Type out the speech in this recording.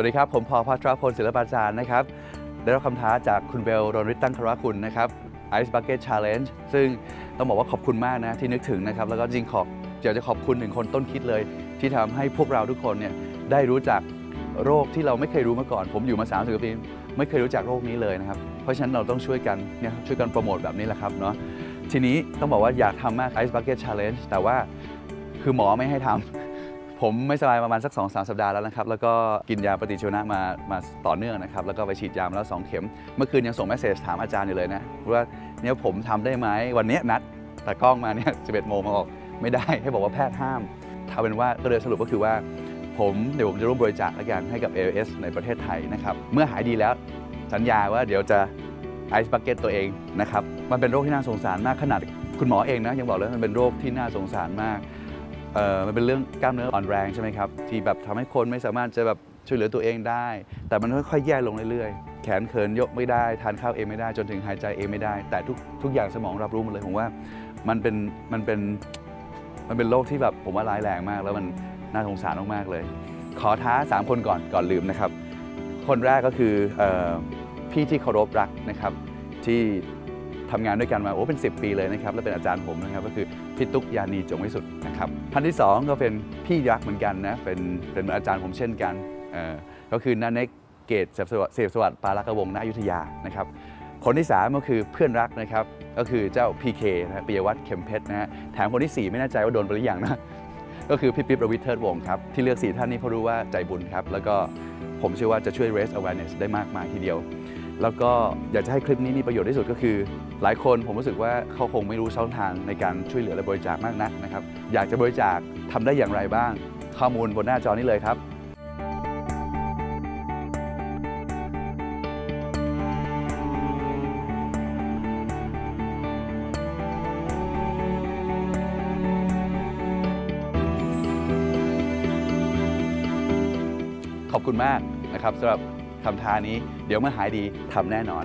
วัสดีครับ ผมพอพัทรพลศิลปาจารย์นะครับ ได้รับคำท้าจากคุณเบลโรนริตตั้งคารคุณนะครับ Ice Bucket Challenge ซึ่งต้องบอกว่าขอบคุณมากนะที่นึกถึงนะครับ แล้วก็จริงขอบอยากจะขอบคุณถึงคนต้นคิดเลย ที่ทำให้พวกเราทุกคนเนี่ยได้รู้จักโรคที่เราไม่เคยรู้มาก่อน ผมอยู่มา30กว่าปีไม่เคยรู้จักโรคนี้เลยนะครับ เพราะฉะนั้นเราต้องช่วยกันเนี่ยช่วยกันโปรโมทแบบนี้แหละครับเนาะทีนี้ต้องบอกว่าอยากทำมาก Ice Bucket Challenge แต่ว่าคือหมอไม่ให้ทำ ผมไม่สบายประมาณสัก2อสสัปดาห์แล้วนะครับ แล้วก็กินยาปฏิชีวนะมามาต่อเนื่องนะครับ แล้วก็ไปฉีดยามาแล้ว 2 เข็ม เมื่อคืนยังส่งเมสเซจถามอาจารย์อยู่เลยนะ ว่าเนี่ยผมทำได้ไหมวันนี้นัดแต่กล้องมาเนี่ย11โมงมาออกไม่ได้ให้บอกว่าแพทย์ห้ามเอาเป็นว่าก็เลยสรุปก็คือว่า ผมเดี๋ยวผมจะร่วมบริจาคแล้วกันให้กับ ALS ในประเทศไทยนะครับเมื่อหายดีแล้วสัญญาว่าเดี๋ยวจะไอซ์บักเก็ตตัวเองนะครับมันเป็นโรคที่น่าสงสารมากขนาดคุณหมอเองนะยังบอกเลยว่ามันเป็นโรคที่น่าสงสารมาก เออมันเป็นเรื่องกล้ามเนื้ออ่อนแรงใช่ไหมครับที่แบบทำให้คนไม่สามารถจะแบบช่วยเหลือตัวเองได้ แต่มันค่อยๆแย่ลงเรื่อยๆ แขนเขินยกไม่ได้ ทานข้าวเองไม่ได้จนถึงหายใจเองไม่ได้ แต่ทุกทุกอย่างสมองรับรู้หมดเลยผมว่ามันเป็นมันเป็นมันเป็นโรคที่แบบผมว่าร้ายแรงมาก แล้วมันน่าสงสารมากๆเลย ขอท้า 3 คนก่อนก่อนลืมนะครับ คนแรกก็คืออพี่ที่เคารพรักนะครับที่ ทำงานด้วยกันมาโอ้เป็น 10 ปีเลยนะครับและเป็นอาจารย์ผมนะครับก็คือพี่ตุ๊กยานีจงวิสุทธ์นะครับท่านที่ 2 ก็เป็นพี่รักษ์เหมือนกันนะเป็นเป็นเหมือนอาจารย์ผมเช่นกันเอ่อก็คือนาเนกเกตเสพสวัสดิ์เสพสวัสดิ์ปาลักวงศ์ณอยุธยานะครับคนที่ 3 ก็คือเพื่อนรักนะครับก็คือเจ้า PK นะปิยวัฒน์เข็มเพชรนะฮะแถมคนที่ 4 ไม่แน่ใจว่าโดนไปหรือยังนะก็คือพี่ปิ๊บประวิทย์เทิดวงครับที่เลือกสีท่านนี้เพราะรู้ว่าใจบุญครับแล้วก็ผมเชื่อว่าจะช่วย raise awareness ได้มากมายทีเดียว แล้วก็อยากจะให้คลิปนี้มีประโยชน์ที่สุดก็คือ หลายคนผมรู้สึกว่าเขาคงไม่รู้ช่องทางในการช่วยเหลือและบริจาคมากนักนะครับ อยากจะบริจาคทำได้อย่างไรบ้าง ข้อมูลบนหน้าจอนี้เลยครับขอบคุณมากนะครับสำหรับ ทำท่านี้ เดี๋ยวเมื่อหายดีทำแน่นอน